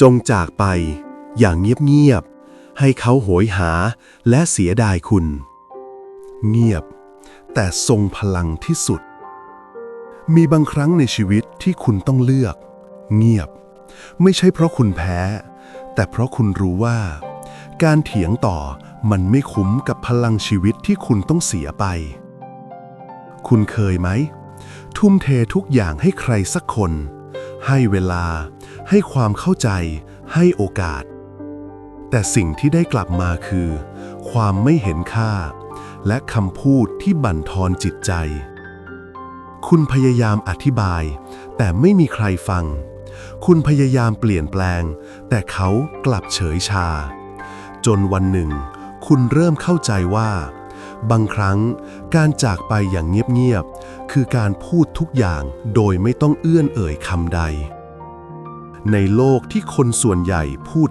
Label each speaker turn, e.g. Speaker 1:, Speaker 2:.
Speaker 1: จงจากไป อย่างเงียบๆ ให้เขาโหยหาและเสียดายคุณ เงียบ แต่ทรงพลังที่สุด มีบางครั้งในชีวิตที่คุณต้องเลือก เงียบ ไม่ใช่เพราะคุณแพ้ แต่เพราะคุณรู้ว่า การเถียงต่อมันไม่คุ้มกับพลังชีวิตที่คุณต้องเสียไป คุณเคยไหม ทุ่มเททุกอย่างให้ใครสักคน ให้เวลา ให้ความเข้าใจ ให้โอกาส แต่สิ่งที่ได้กลับมาคือ ความไม่เห็นค่า และคำพูดที่บั่นทอนจิตใจ คุณพยายามอธิบาย แต่ไม่มีใครฟัง คุณพยายามเปลี่ยนแปลง แต่เขากลับเฉยชา จนวันหนึ่ง คุณเริ่มเข้าใจว่า บางครั้งการจากไปอย่างเงียบๆคือการพูดทุกอย่างโดยไม่ต้องเอื้อนเอ่ยคำใด ในโลกที่คนส่วนใหญ่พูด